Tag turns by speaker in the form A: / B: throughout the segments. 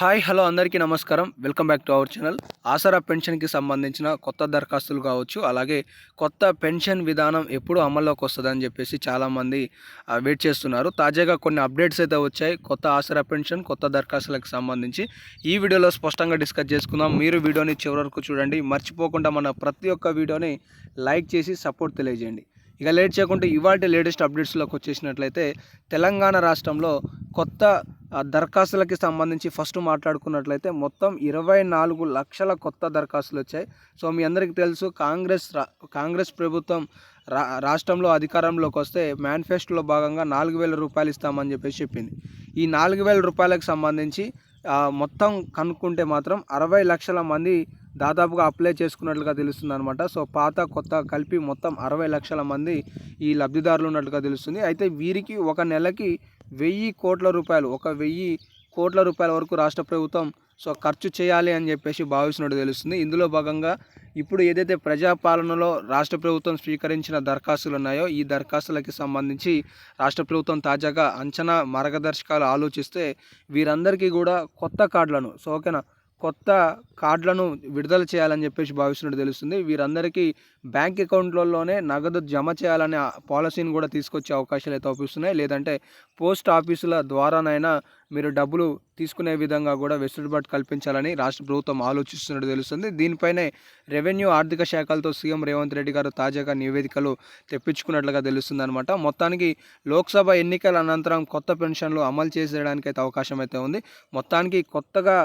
A: Hi hello అందరికీ నమస్కారం. Welcome back to our channel. Aasara పెన్షన్కి సంబంధించిన కొత్త దరఖాస్తులు కావచ్చు అలాగే కొత్త పెన్షన్ విధానం ఎప్పుడు అమల్లోకి వస్తుందని చెప్పేసి చాలామంది వెయిట్ చేస్తున్నారు. తాజాగా కొన్ని అప్డేట్స్ అయితే వచ్చాయి. కొత్త ఆసరా పెన్షన్ కొత్త దరఖాస్తులకు సంబంధించి ఈ వీడియోలో స్పష్టంగా డిస్కస్ చేసుకుందాం. మీరు వీడియోని చివరి వరకు చూడండి. మర్చిపోకుండా మన ప్రతి ఒక్క వీడియోని లైక్ చేసి సపోర్ట్ తెలియజేయండి. ఇక లేట్ చేయకుండా ఇవాళ లేటెస్ట్ అప్డేట్స్లోకి వచ్చేసినట్లయితే తెలంగాణ రాష్ట్రంలో కొత్త దరఖాస్తులకి సంబంధించి ఫస్ట్ మాట్లాడుకున్నట్లయితే మొత్తం ఇరవై నాలుగు లక్షల కొత్త దరఖాస్తులు వచ్చాయి. సో మీ అందరికీ తెలుసు కాంగ్రెస్ రా- కాంగ్రెస్ ప్రభుత్వం రా రాష్ట్రంలో అధికారంలోకి వస్తే మేనిఫెస్టోలో భాగంగా నాలుగు వేల రూపాయలు ఇస్తామని చెప్పేసి చెప్పింది. ఈ నాలుగు వేల రూపాయలకు సంబంధించి మొత్తం కనుక్కుంటే మాత్రం అరవై లక్షల మంది దాదాపుగా అప్లై చేసుకున్నట్లుగా తెలుస్తుంది అనమాట సో పాత కొత్త కలిపి మొత్తం అరవై లక్షల మంది ఈ లబ్ధిదారులు ఉన్నట్లుగా తెలుస్తుంది. అయితే వీరికి ఒక నెలకి వెయ్యి కోట్ల రూపాయలు ఒక వెయ్యి కోట్ల రూపాయల వరకు రాష్ట్ర ప్రభుత్వం సో ఖర్చు చేయాలి అని చెప్పేసి భావిస్తున్నట్టు తెలుస్తుంది. ఇందులో భాగంగా ఇప్పుడు ఏదైతే ప్రజాపాలనలో రాష్ట్ర ప్రభుత్వం స్వీకరించిన దరఖాస్తులు ఉన్నాయో ఈ దరఖాస్తులకి సంబంధించి రాష్ట్ర ప్రభుత్వం తాజాగా అంచనా మార్గదర్శకాలు ఆలోచిస్తే వీరందరికీ కూడా కొత్త కార్డులను సో ఓకేనా? కొత్త కార్డులను విడుదల చేయాలని చెప్పేసి భావిస్తున్నట్టు తెలుస్తుంది. వీరందరికీ బ్యాంక్ అకౌంట్లలోనే నగదు జమ చేయాలనే పాలసీని కూడా తీసుకొచ్చే అవకాశాలు అయితే అవుపిస్తున్నాయి లేదంటే పోస్ట్ ఆఫీసుల ద్వారానైనా మీరు డబ్బులు తీసుకునే విధంగా కూడా వెసులుబాటు కల్పించాలని రాష్ట్ర ప్రభుత్వం ఆలోచిస్తున్నట్టు తెలుస్తుంది. దీనిపైనే రెవెన్యూ ఆర్థిక శాఖలతో సీఎం రేవంత్ రెడ్డి గారు తాజాగా నివేదికలు తెప్పించుకున్నట్లుగా తెలుస్తుంది అనమాట మొత్తానికి లోక్సభ ఎన్నికల అనంతరం కొత్త పెన్షన్లు అమలు చేసేయడానికి అయితే అవకాశం అయితే ఉంది. మొత్తానికి కొత్తగా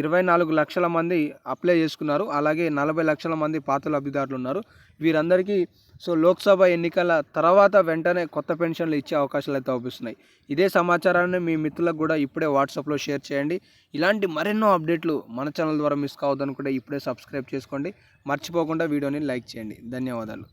A: ఇరవై నాలుగు లక్షల మంది అప్లై చేసుకున్నారు. అలాగే నలభై లక్షల మంది పాత లబ్ధిదారులు ఉన్నారు. వీరందరికీ సో లోక్సభ ఎన్నికల తర్వాత వెంటనే కొత్త పెన్షన్లు ఇచ్చే అవకాశాలు అయితే అవుపిస్తున్నాయి ఇదే సమాచారాన్ని మీ మిత్రులకు కూడా ఇప్పుడే వాట్సాప్లో షేర్ చేయండి. ఇలాంటి మరెన్నో అప్డేట్లు మన ఛానల్ ద్వారా మిస్ కావద్దనుకుంటే ఇప్పుడే సబ్స్క్రైబ్ చేసుకోండి. మర్చిపోకుండా వీడియోని లైక్ చేయండి. ధన్యవాదాలు.